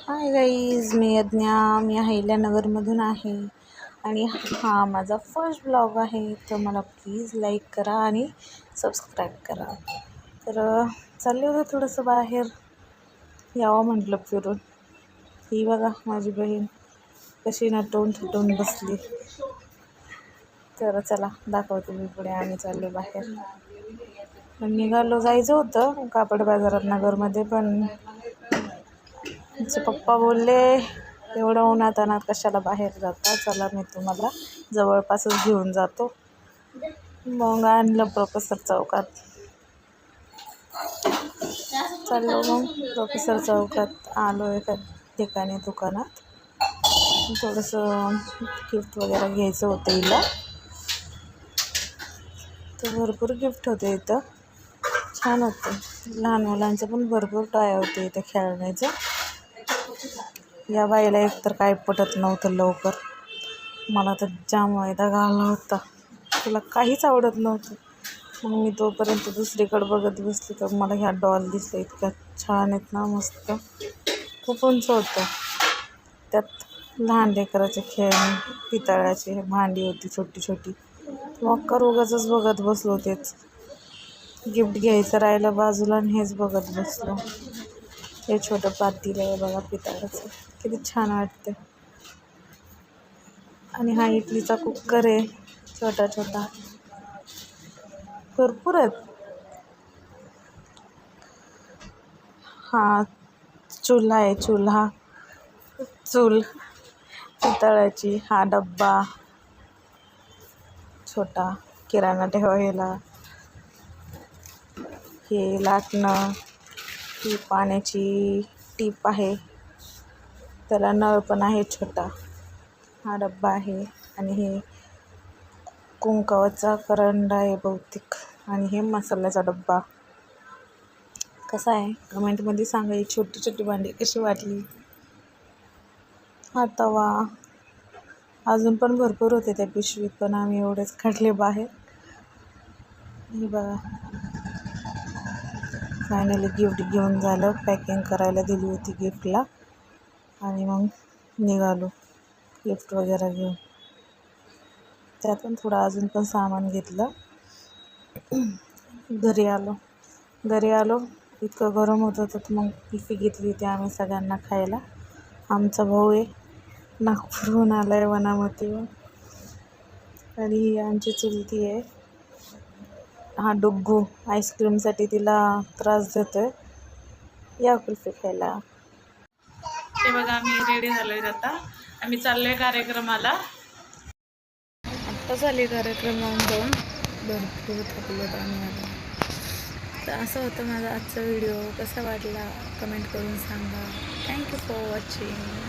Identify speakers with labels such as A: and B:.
A: Hi guys मी यज्ञा मी अहिल्यानगरमधून आहे. आणि हा माझा फर्स्ट ब्लॉग आहे तर मला प्लीज लाईक करा आणि सबस्क्राईब करा. तर चालले होते थोडंसं बाहेर. यावं म्हटलं फिरून. ही बघा माझी बहीण. कशी नटवून थटवून बसली. तर चला दाखवते मी पुढे आम्ही चाललो बाहेर. निघालो जायचं होतं कापड बाजारात नगरमध्ये पण तिचे पप्पा बोलले एवढं उन्हात अनात कशाला बाहेर जाता? चला मी तुम्हाला जवळपासच घेऊन जातो. मग आणलं प्रोफेसर चौकात. चाललो मग प्रोफेसर चौकात. आलो एका ठिकाणी दुकानात. थोडंसं गिफ्ट वगैरे घ्यायचं होतं हिला. तर भरपूर गिफ्ट होते इथं. छान होते. लहान मुलांचं पण भरपूर टाय होते इथं खेळण्याचं. या बाईला एकतर काय पटत नव्हतं लवकर. मला तर जाम वायदा घाला होता. तुला काहीच आवडत नव्हतं. मग मी तोपर्यंत दुसरीकडे बघत बसली तर मला ह्या डॉल दिसल्या इतक्या छान आहेत ना मस्त. खूप उंच होतं. त्यात लहान लेकराचे खेळणी पितळाची भांडी होती छोटी छोटी. मग कर उगाचच बघत बसलो तेच. गिफ्ट घ्यायचं राहिलं बाजूला आणि हेच बघत बसलो. हे छोटं पातेलं आहे बघा पितळाचं किती छान वाटते आणि हा इडलीचा कुकर आहे छोटा छोटा। भरपूर आहेत। हा चुल्हा आहे चुल्हा। चूल पितळाची हा डब्बा। छोटा किराणा ठेवायला। हे लाटणं। ही पाण्याची टीप आहे. त्याला नळ पण आहे छोटा. हा डब्बा आहे आणि हे कुंकावाचा करंडा आहे बहुतेक. आणि हे मसाल्याचा डब्बा. कसा आहे? कमेंटमध्ये सांगा. ही छोटी छोटी भांडी कशी वाटली? हा तवा. अजून पण भरपूर होते त्या पिशवीत पण आम्ही एवढेच काढले बाहेर. हे बघा. फायनली गिफ्ट घेऊन झालं. पॅकिंग करायला दिली होती गिफ्टला. आणि मग निघालो. गिफ्ट वगैरे घेऊन. त्यातून थोडं अजून पण सामान घेतलं. घरी आलो. घरी आलो. इतकं गरम होतं तर मग पिफी घेतली होती आम्ही सगळ्यांना खायला. आमचा भाऊ आहे. नागपूरहून आला आहे वनामतीहून. आणि ही आमची चुलती आहे. हा डुग्गू आईस्क्रीमसाठी तिला त्रास देतो आहे या कुल्फी खायला.
B: ते बघा आम्ही रेडी झालोय आता. आम्ही चाललोय कार्यक्रमाला.
A: आत्ता झाली कार्यक्रमात जाऊन. भरपूर थकलो आम्ही आता. तर असं होतं माझा आजचा व्हिडिओ कसा वाटला? कमेंट करून सांगा. Thank you for watching